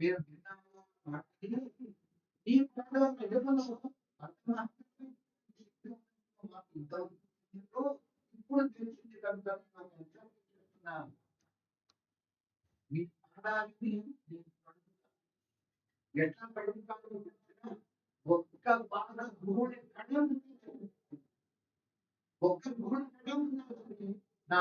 మేము విన్నాము ఈ ఇప్పుడు తెలిసింది కనుక చెప్తున్నాను. మీ పాదానికి ఎట్లా పడుతున్నాను ఒక్క బాధ గురువుని కణం ఒక్క గురువుని కణం నా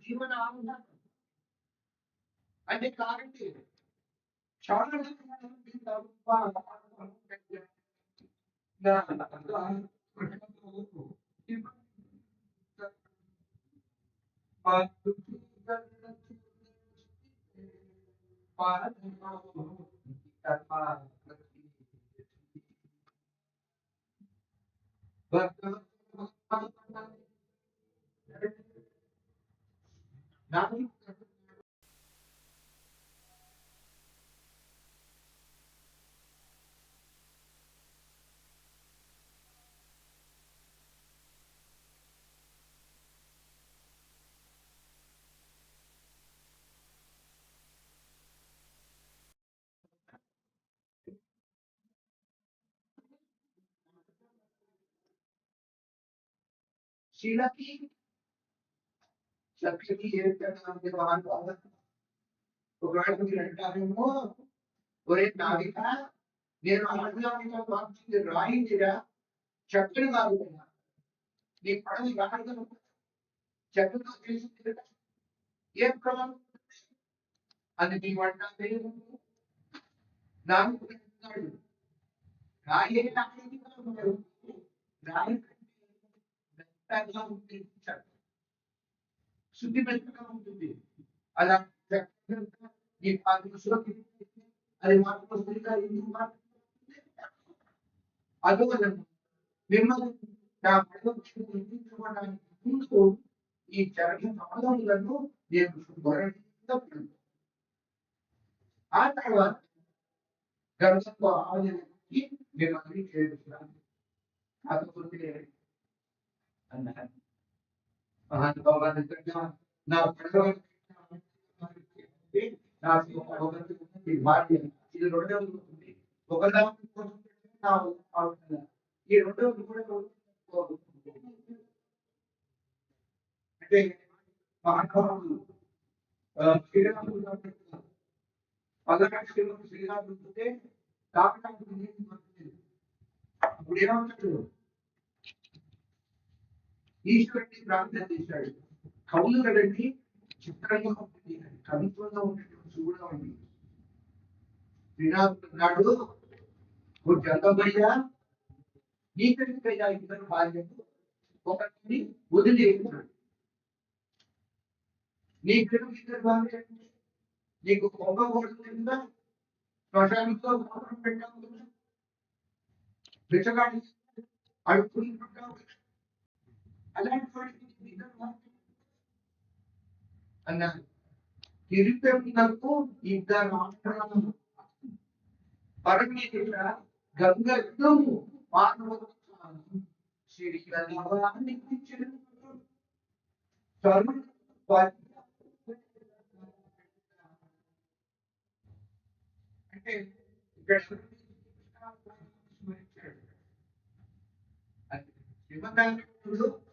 జీవన ఆనందం అంటే కాబట్టి చాలా Nothing? శీలకి లక్ష్మి ఏంటంటే వాళ్ళు ఒకవేళ మీరు అంటారేమో ఒరే నావిక నేను ఆజ్ఞానిక పంపింది రాయిందిరా చక్కని కాదుకున్నా నీ పడవి రాయగలను చక్కగా తెలిసింది ఏ ప్రమాణం అది నీ వంట నాకు రాయే రాయి రాయి మెత్తగా ఉంటుంది చక్కగా శుద్ధి మెత్తగా ఉంటుంది అలా చక్కగా ఈ దృష్టిలోకి అది మాత్రం సరిగా ఎందుకు మాట్లాడుతుంది? అందువలన మిమ్మల్ని నా ప్రయోజనం ముందు ఈ జరిగిన సమాధానాలను నేను శుభ్రంగా పెడతాను. ఆ తర్వాత గర్భంతో ఆలోచించి మిమ్మల్ని చేరుస్తున్నాను కాకపోతే అన్నారు నా ఈ కూడా అంటే శ్రీరాముడు పదహారు శ్రీరాముడు శ్రీరాముడు ఉంటే కాకుండా ఇప్పుడు ఏమంటాడు ఈశ్వరుడిని ప్రార్థన చేశాడు. కవులు కదండి చిత్రంగా ఉంటుంది కవిత్వంగా ఉండేటువంటి చూడగా ఉంది శ్రీరాముడు అన్నాడు జంగయ్యా జగబయ్యా నీకెందుకయ్యా ఇద్దరు భార్యకు ఒకరిని వదిలేస్తున్నాడు నీ నీకెందుకు ఇద్దరు భార్య నీకు కొంగ కొడుతుందా శ్మశానంతో కాపురం పెట్టావు కదా? బిచ్చగాడి అడుక్కుని పెట్టావు అలాంటి వాడికి ఇద్దరు భార్యలు అన్నారు తిరుపతినకు ఇద్దరు ఆడవాళ్ళు పరమేశ్వర అంటే ఇక్కడ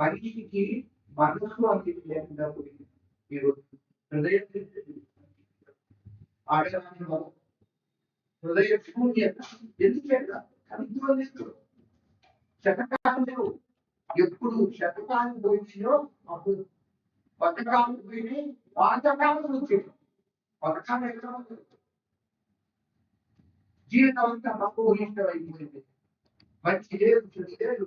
మనిషికి మనసు అనేది లేకుండా పోయింది. ఈరోజు హృదయం ఆడదాని వల్ల హృదయ శూన్యత ఎందుకంటే కవిత్వం లేదు శతకాలం లేవు. ఎప్పుడు శతకాలు పోయిందో అప్పుడు. పథకాలు పోయినాయి పాతకాలు వచ్చేది పథకాలు ఎక్కడ జీవితం అంతా మాకు ఇష్టమైపోయింది. మంచి లేదు చెడు లేదు.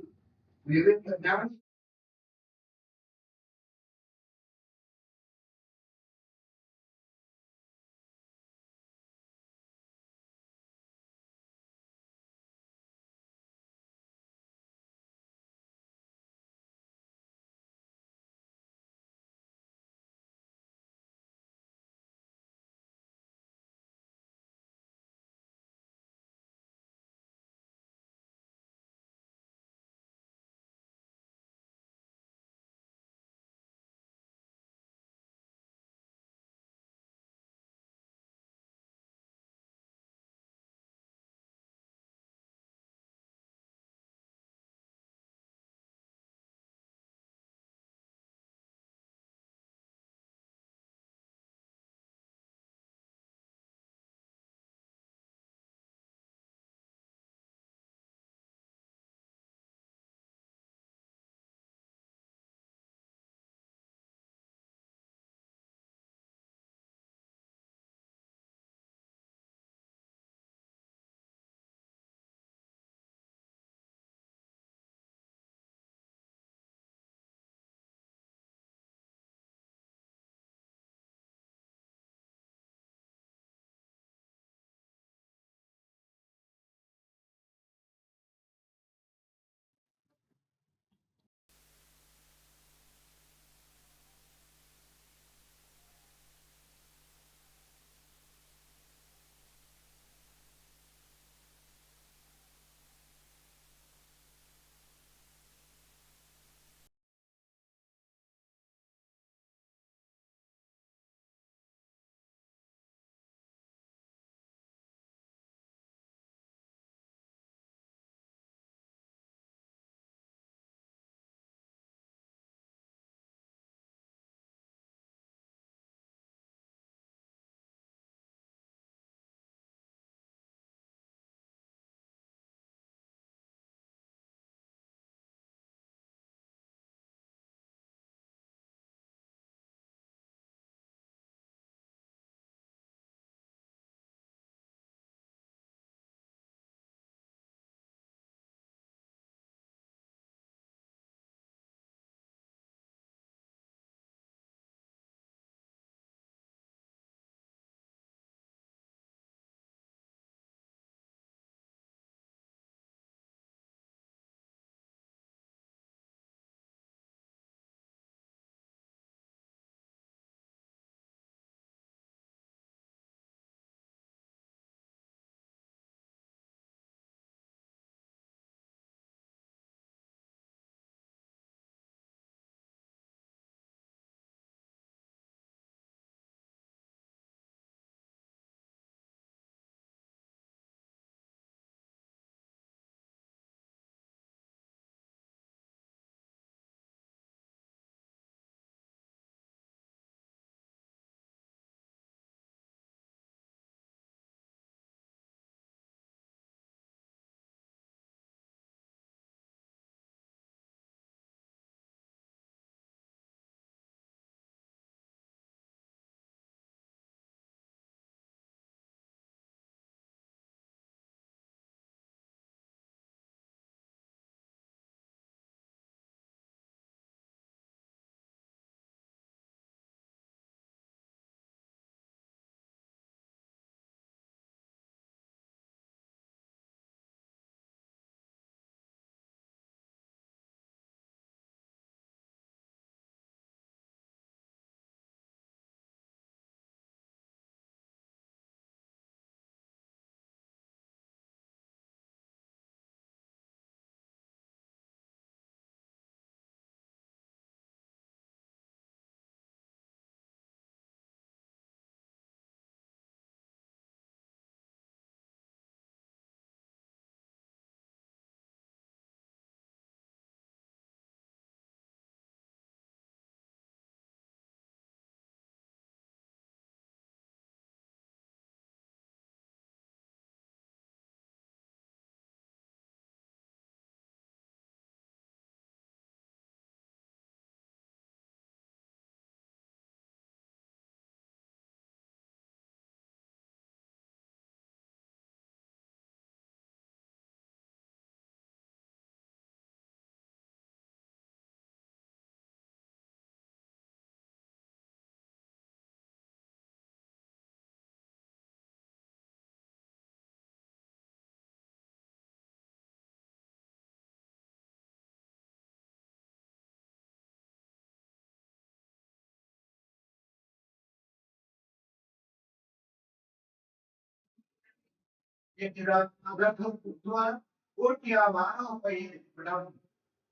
ఏదైతే జ్ఞానం కోటి ఆ మానవపై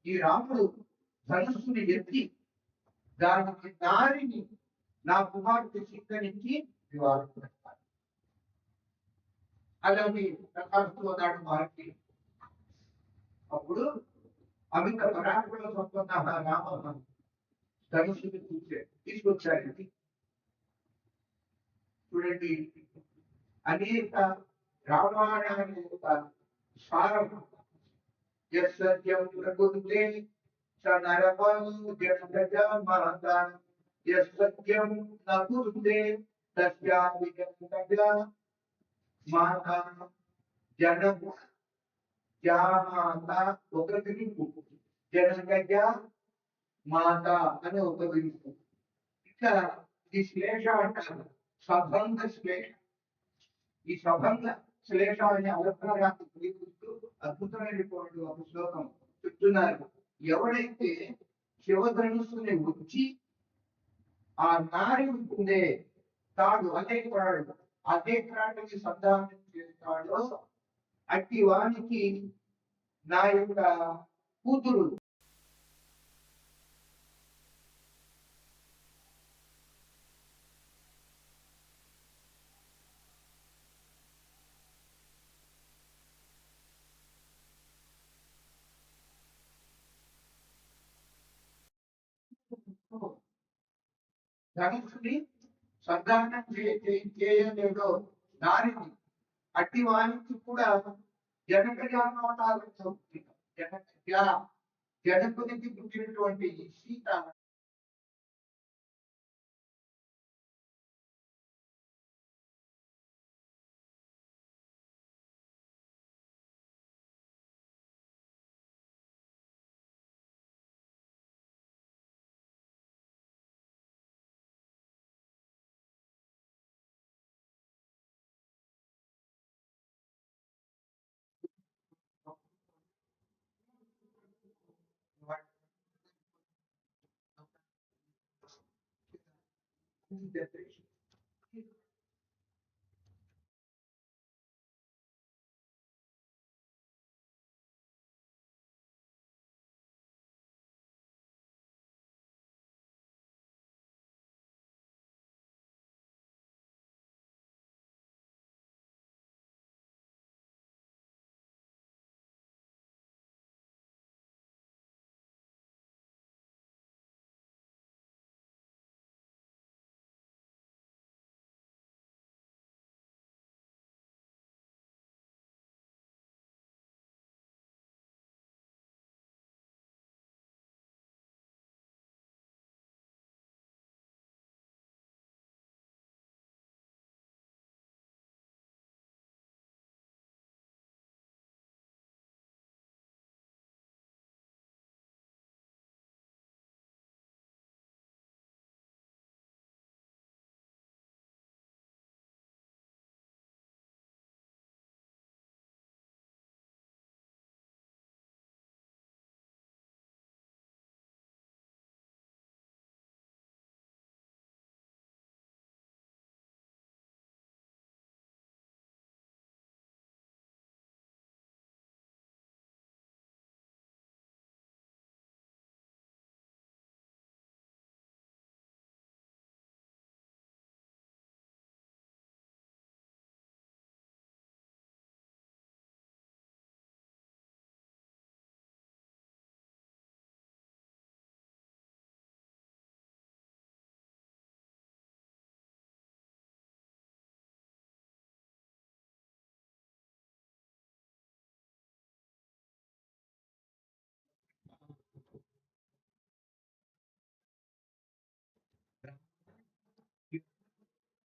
ఈ రాముడు ధనుస్సుని ఎత్తి దానికి దారిని నా కుమారుడు చిక్కనికి వివాహం పెడతారు అలాంటి ప్రకాశంలో నాడు వారికి అప్పుడు అమిత పరాకుల సంపన్న రామ ధనుసుని చూసే తీసుకొచ్చారండి చూడండి అనేక రామాయణాన్ని యొక్క సారం ఎస్ సత్యం ప్రకృతే స నరపలు జగజ మహత ఎస్ సత్యం నకురుతే తస్యాపి జగజ మాత జనము జామాత ఒక విరుపు జనగజ మాత అని ఒక విరుపు ఇక్కడ ఈ శ్లేష అంటారు సబంధ శ్లేష ఈ సబంధ శ్లేష అనే అలంకారాన్ని కలిగిస్తూ అద్భుతమైనటువంటి ఒక శ్లోకం చెప్తున్నారు. ఎవడైతే శివధనుస్సుని వచ్చి ఆ నారి ఉంటుందే తాడు అదే త్రాడు అదే త్రాడుని సంధానం చేస్తాడో అట్టి వానికి నా యొక్క కూతురు ధనుసుని సంధానం చేయలేడో దానిని అట్టి వానికి కూడా జనక జానవతాలు జనక జనకునికి పుట్టినటువంటి Sita dia 3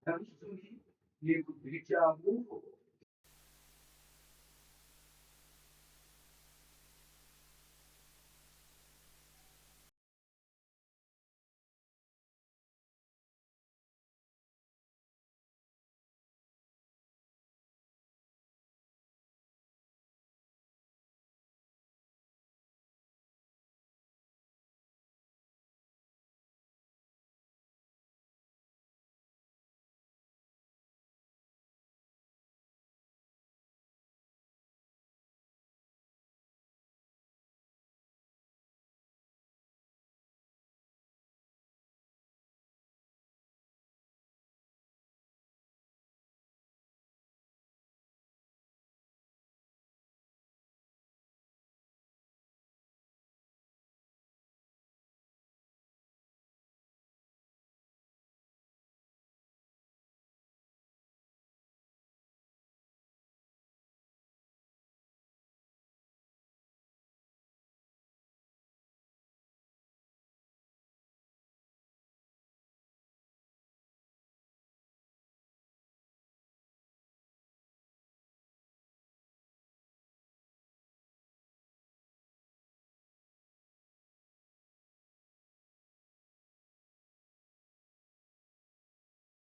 Yani bir şey değil. Bir şey yapmıyor.